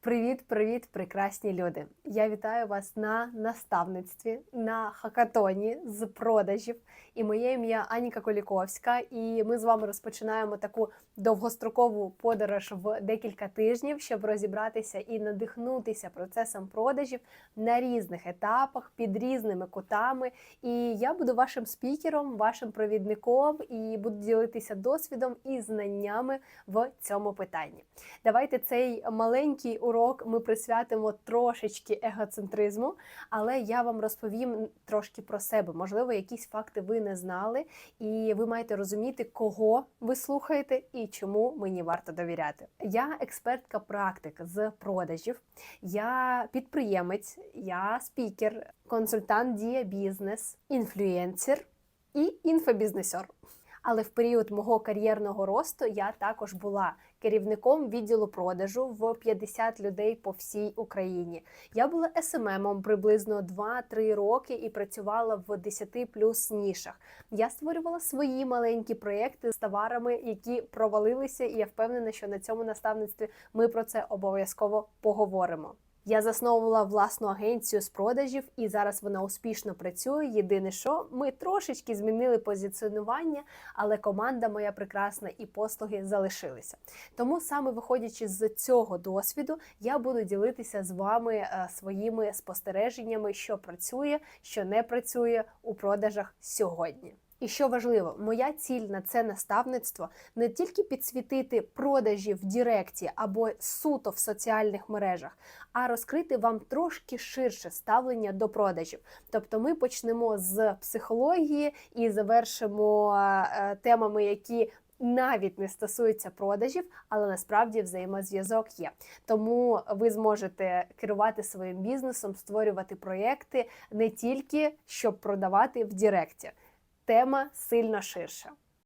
Привіт, привіт, прекрасні люди! Я вітаю вас на наставництві на хакатоні з продажів. І моє ім'я Аніка Коліковська. І ми з вами розпочинаємо таку довгострокову подорож в декілька тижнів, щоб розібратися і надихнутися процесом продажів на різних етапах, під різними кутами. І я буду вашим спікером, вашим провідником і буду ділитися досвідом і знаннями в цьому питанні. Давайте цей маленький урок ми присвятимо трошечки егоцентризму, але я вам розповім трошки про себе. Можливо, якісь факти ви не знали, і ви маєте розуміти, кого ви слухаєте і чому мені варто довіряти. Я експертка практик з продажів, я підприємець, я спікер, консультант дія бізнес, інфлюенсер і інфобізнесер. Але в період мого кар'єрного росту я також була керівником відділу продажу в 50 людей по всій Україні. Я була СММом приблизно 2-3 роки і працювала в 10 плюс нішах. Я створювала свої маленькі проєкти з товарами, які провалилися, і я впевнена, що на цьому наставництві ми про це обов'язково поговоримо. Я засновувала власну агенцію з продажів, і зараз вона успішно працює. Єдине, що ми трошечки змінили позиціонування, але команда моя прекрасна і послуги залишилися. Тому саме виходячи з цього досвіду, я буду ділитися з вами е, своїми спостереженнями, що працює, що не працює у продажах сьогодні. І що важливо, моя ціль на це наставництво не тільки підсвітити продажі в Діректі або суто в соціальних мережах, а розкрити вам трошки ширше ставлення до продажів. Тобто ми почнемо з психології і завершимо е, темами, які навіть не стосуються продажів, але насправді взаємозв'язок є. Тому ви зможете керувати своїм бізнесом, створювати проєкти не тільки щоб продавати в Діректі. Тема сильно ширша.